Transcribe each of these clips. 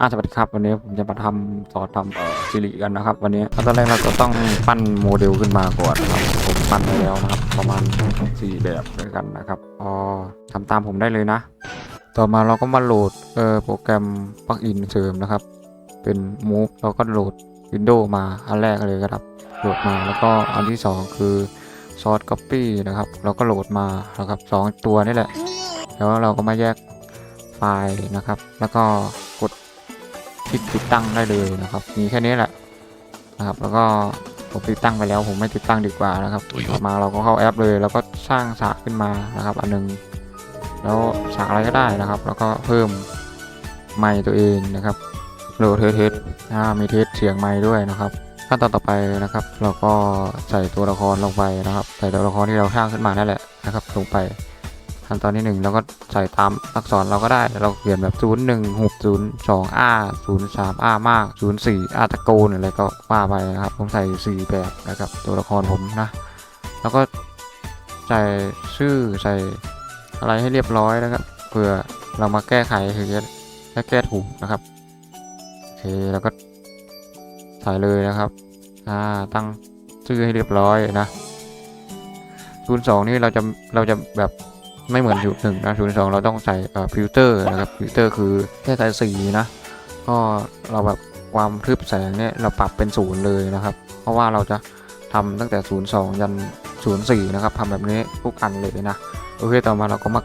อ่าสวัสดีครับวันนี้ผมจะมาทำสอนทำเอ่อซิริกันนะครับ วันนี้ตอนแรกเราก็ต้องปั้นโมเดลขึ้นมาก่อนนะครับผมปั้นไปแล้วนะครับประมาณสี่แบบด้วยกันนะครับพอทำตามผมได้เลยนะ ต่อมาเราก็มาโหลดเอ่อโปรแกรมปลั๊กอินเสริมนะครับ เป็น Move เราก็โหลด Windows มาอันแรกเลยครับโหลดมาแล้วก็อันที่สองคือ Source Copy นะครับเราก็โหลดมานะครับสองตัวนี่แหละ แล้วเราก็มาแยกไฟล์นะครับ แล้วก็ คลิกติดตั้งได้เลยนะครับ มีแค่นี้แหละนะครับ แล้วก็ผมติดตั้งไปแล้วผมไม่ติดตั้งดีกว่านะครับต่อมาเราก็เข้าแอปเลย แล้วก็สร้างฉากขึ้นมานะครับ อันหนึง แล้วฉากอะไรก็ได้นะครับ แล้วก็เพิ่มไมค์ตัวเองนะครับโหลดเทสเทสอ่ามีเทสเสียงไมค์ด้วยนะครับขั้นตอนต่อไปนะครับ เราก็ใส่ตัวละครลงไปนะครับ ใส่ตัวละครที่เราสร้างขึ้นมานั่นแหละนะครับ ลงไป ขั้นตอนที่หนึ่งเราก็ใส่ตามอักษรเราก็ได้ เราเขียนแบบ 0 1 6 0 2 R 0 3 R มาก 0 4 R ตะโกนอะไรก็ว่าไปนะครับ ผมใส่4แบบนะครับตัวละครผมนะ แล้วก็ใส่ชื่อใส่อะไรให้เรียบร้อยนะครับเผื่อเรามาแก้ไขคือจะแก้ถูกนะครับโอเคแล้วก็ใส่เลยนะครับอ่าตั้งชื่อให้เรียบร้อยนะ02นี่เราจะเราจะแบบ ไม่เหมือนศูนย์หนึ่งนะศูนย์สองเราต้องใส่เอ่อฟิลเตอร์นะครับฟิลเตอร์คือแค่ใส่สีนะ ก็เราแบบความทึบแสงเนี่ยเราปรับเป็นศูนย์เลยนะครับ เพราะว่าเราจะทำตั้งแต่02ยัน04นะครับทำแบบนี้ทุกอันเลยนะโอเคต่อมาเราก็มา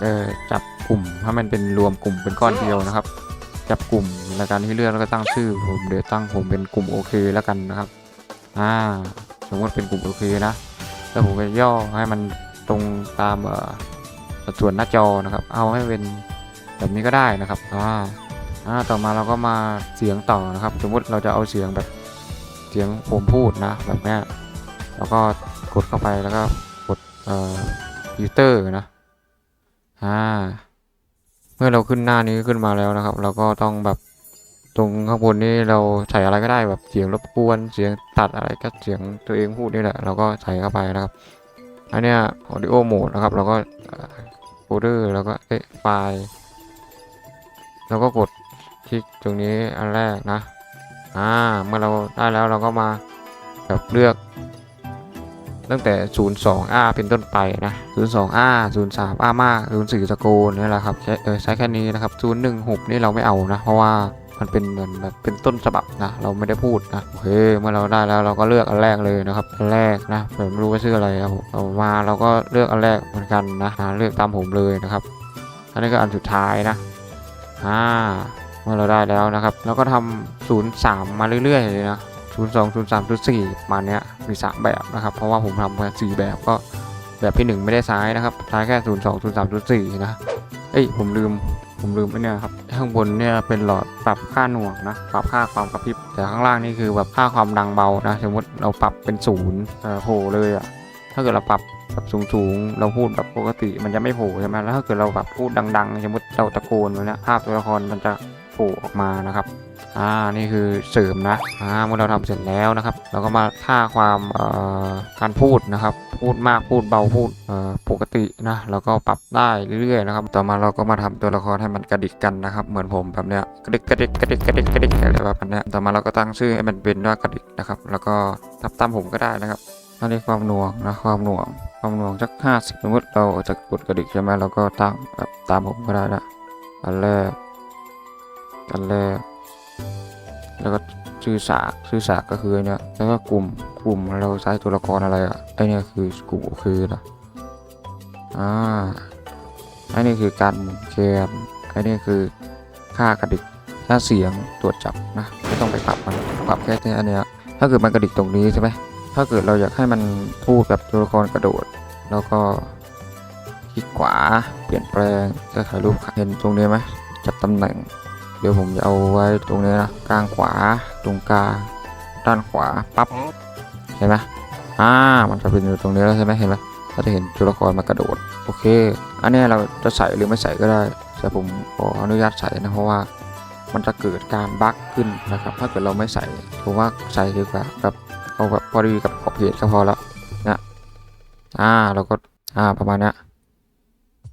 เอ่อจับกลุ่มให้มันเป็นรวมกลุ่มเป็นก้อนเดียวนะครับ จับกลุ่มในการที่เลือกแล้วก็ตั้งชื่อผมเดี๋ยวตั้งผมเป็นกลุ่มโอเคแล้วกันนะครับอ่าสมมติเป็นกลุ่มโอเคนะแล้วผมก็ย่อให้มันตรงตามเอ่อ สัดส่วนหน้าจอนะครับ เอาให้เป็นแบบนี้ก็ได้นะครับอ่าอ่าต่อมาเราก็มาเสียงต่อนะครับ สมมุติเราจะเอาเสียงแบบเสียงผมพูดนะแบบนี้แล้วก็กดเข้าไปแล้วก็กดเอ่อฟิลเตอร์นะอ่าเมื่อเราขึ้นหน้านี้ขึ้นมาแล้วนะครับ เราก็ต้องแบบตรงข้างบนนี้เราใส่อะไรก็ได้แบบเสียงรบกวนเสียงตัดอะไรก็เสียงตัวเองพูดนี่แหละเราก็ใส่เข้าไปนะครับอันนี้ย audio mode นะครับ เราก็ โฟลเดอร์แล้วก็เอ๊ะไฟล์แล้วก็กดคลิกตรงนี้อันแรกนะอ่าเมื่อเราได้แล้วเราก็มาแบบเลือก ตั้งแต่ 02R เป็นต้นไปนะ 02R 03R มาก04สโกนนี่แหละครับใช้เออใช้แค่นี้นะครับ016 นี่เราไม่เอานะ เพราะว่า มันเป็นเหมือนแบบเป็นต้นฉบับนะ เราไม่ได้พูดนะ โอเค เมื่อเราได้แล้วเราก็เลือกอันแรกเลยนะครับอันแรกนะผมไม่รู้ว่าชื่ออะไรครับผมเอามาเราก็เลือกอันแรกเหมือนกันนะเลือกตามผมเลยนะครับ อันนี้ก็อันสุดท้ายนะอ่าเมื่อเราได้แล้วนะครับ เราก็ทำ03 มาเรื่อยๆเลยนะ02 03 04มาเนี้ยมี 3 แบบนะครับ เพราะว่าผมทำมา4แบบก็แบบที่ 1 ไม่ได้ใช้นะครับใช้แค่ 02 03 04นะ เอ้ยผมลืม ผมลืมไปเนี่ยครับข้างบนเนี่ยเป็นหลอดปรับค่าหน่วงนะปรับค่าความกระพริบแต่ข้างล่างนี่คือแบบค่าความดังเบานะสมมติเราปรับเป็นศูนย์โผล่เลยอะถ้าเกิดเราปรับแบบสูงๆ เราพูดแบบปกติมันจะไม่โผล่ใช่ไหมแล้วถ้าเกิดเราแบบพูดดังๆ สมมติเราตะโกนไว้เนี่ยภาพตัวละครมันจะโผล่ออกมานะครับ อ่านี่คือเสริมนะอ่าเมื่อเราทำเสร็จแล้วนะครับ เราก็มาค่าความการพูดนะครับ พูดมากพูดเบาพูดปกตินะแล้วก็ปรับได้เรื่อยๆนะครับ ต่อมาเราก็มาทำตัวละครให้มันกระดิกกันนะครับ เหมือนผมแบบเนี้ยกระดิกกระดิกกระดิกกระดิกกระดิกอะไรแบบนี้ต่อมาเราก็ตั้งชื่อให้มันเป็นว่ากระดิกนะครับ แล้วก็ทับตามผมก็ได้นะครับอันนี้ความหน่วงนะความหน่วงความหน่วงสักห้าสิบสมมติเราจะกดกระดิกใช่ไหมเราก็ตั้งแบบตามผมก็ได้ละอันแรกอันแรก แล้วก็ชื่อสากชื่อสากก็คือเนี่ยแล้วก็กลุ่มกลุ่มเราใช้ตัวละครอะไรอะไอเนี่ยคือกลุ่มโอนะอ่าไอนี่คือการหมุนแกนไอนี่คือค่ากระดิกถ้าเสียงตรวจจับนะไม่ต้องไปปรับมันปรับแค่ที่อันเนี้ยถ้าเกิดมันกระดิกตรงนี้ใช่ไหมถ้าเกิดเราอยากให้มันพูดแบบตัวละครกระโดด แล้วก็คลิกขวาเปลี่ยนแปลงจะถ่ายรูปเห็นตรงนี้ไหมจับตำแหน่ง เดี๋ยวผมจะเอาไว้ตรงนี้นะกลางขวาตรงกลางด้านขวาปั๊บเห็นไหมอ่ามันจะเป็นอยู่ตรงนี้แล้วใช่ไหมเห็นไหมก็จะเห็นตัวละครมากระโดดโอเค อันนี้เราจะใส่หรือไม่ใส่ก็ได้แต่ผมขออนุญาตใส่นะเพราะว่ามันจะเกิดการบั๊กขึ้นนะครับ ถ้าเกิดเราไม่ใส่ผมว่าใส่ดีกว่าแบบเอาแบบพอดีกับขอบเพจก็พอแล้วนะอ่าเราก็อ่าประมาณนี้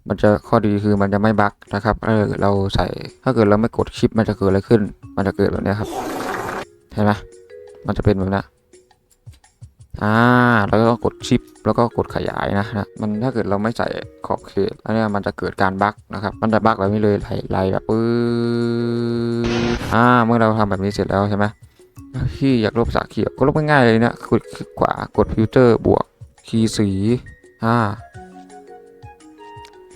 มันจะข้อดีคือมันจะไม่บั๊กนะครับเออเราใส่ถ้าเกิดเราไม่กดชิปมันจะเกิดอะไรขึ้น มันจะเกิดแบบนี้ครับเห็นไหมมันจะเป็นแบบนี้อ่าแล้วก็กดชิปแล้วก็กดขยายนะนะมันถ้าเกิดเราไม่ใส่ขอบเขตอันเนี้ยมันจะเกิดการบั๊กนะครับ มันจะบั๊กแบบนี้เลยไหลไหลแบบปื๊ดอ่าเมื่อเราทำแบบนี้เสร็จแล้วใช่ไหมที่อยากลบสระเขียวก็ลบง่ายๆเลยนี่ยกดคลิกขวากดฟิลเตอร์บวกคีย์สีอ่า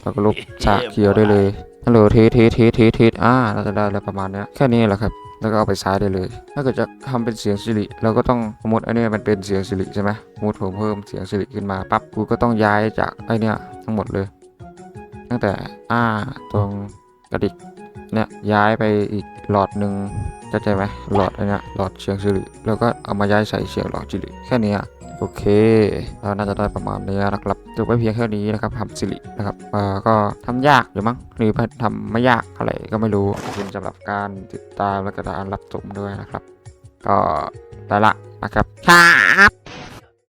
เราก็ลบสระเขียวได้เลยฮัลโหลเทสเทสเทสเทสเทสอ่าเราจะได้แล้วประมาณเนี้ยแค่นี้แหละครับแล้วก็เอาไปซ้ายได้เลย ถ้าเกิดจะทำเป็นเสียงสิริเราก็ต้องสมมติอันเนี้ยมันเป็นเสียงสิริใช่ไหมสมมติผมเพิ่มเสียงสิริขึ้นมาปั๊บกูก็ต้องย้ายจากไอเนี้ยทั้งหมดเลย ตั้งแต่อ่าตรงกระดิกเนี่ยย้ายไปอีกหลอดหนึ่งเข้าใจไหมหลอดอันเนี้ยหลอดเสียงสิริแล้วก็เอามาย้ายใส่เสียงหลอดสิริแค่เนี้ย โอเคเราน่าจะได้ประมาณนี้นะครับจบไปเพียงแค่นี้นะครับทำสิรินะครับเอ่อก็ทำยากอยู่มั้งหรือทำไม่ยากอะไรก็ไม่รู้ขอบคุณสำหรับการติดตามและก็การรับชมด้วยนะครับ ก็ได้ละนะครับครับ